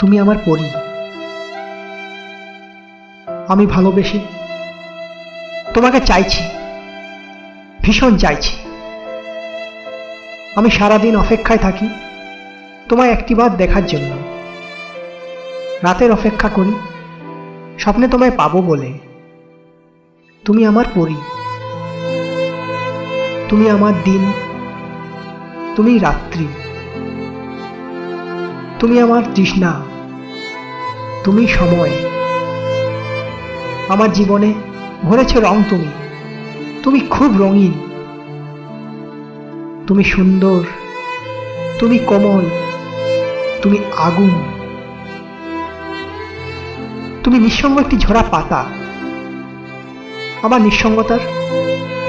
তুমি আমার পরি। আমি ভালোবেসে তোমাকে চাইছি, ভীষণ চাইছি। আমি সারাদিন অপেক্ষায় থাকি তোমায় একটিবার দেখার জন্য। রাতের অপেক্ষা করি, স্বপ্নে তোমায় পাবো বলে। তুমি আমার পরি। তুমি আমার দিন, তুমি রাত্রি। তুমি আমার তৃষ্ণা, তুমি সময়। আমার জীবনে ভরেছ রং তুমি তুমি খুব রঙিন। তুমি সুন্দর, তুমি কোমল, তুমি আগুন। তুমি নিঃসঙ্গ একটি ঝরা পাতা। আমার নিঃসঙ্গতার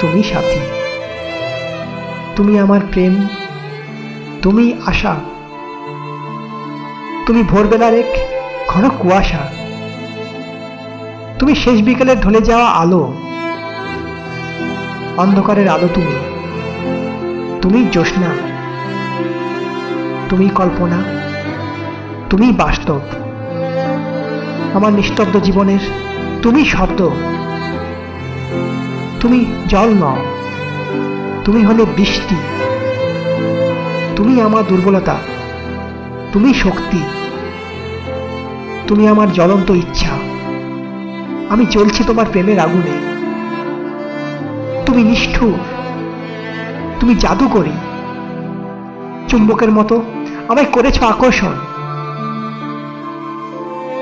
তুমি সাথী। তুমি আমার প্রেম, তুমি আশা। তুমি ভোরবেলার এক ঘন কুয়াশা। তুমি শেষ বিকেলের ঢলে যাওয়া আলো। অন্ধকারের আলো তুমি। তুমি জ্যোৎস্না। তুমি কল্পনা। তুমি বাস্তব। আমার নিস্তব্ধ জীবনের তুমি শব্দ। তুমি জল নও তুমি হলে বৃষ্টি। তুমি আমার দুর্বলতা। তুমি শক্তি। তুমি আমার জ্বলন্ত ইচ্ছা। আমি চলছি তোমার প্রেমের আগুনে। তুমি নিষ্ঠুর। তুমি জাদু করি চুম্বকের মতো আমায় করেছ আকর্ষণ।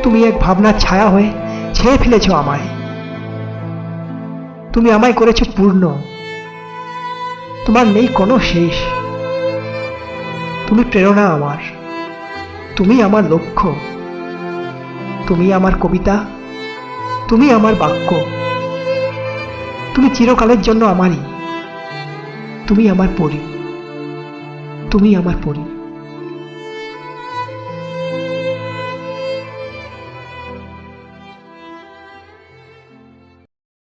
তুমি এক ভাবনার ছায়া হয়ে ছেয়ে ফেলেছ আমায়। তুমি আমায় করেছ পূর্ণ। তোমার নেই কোনো শেষ। তুমি প্রেরণা আমার। তুমি আমার লক্ষ্য। তুমি আমার কবিতা। তুমি আমার বাক্য। তুমি চিরকালের জন্য আমারই। তুমি আমার পরি। তুমি আমার পরি।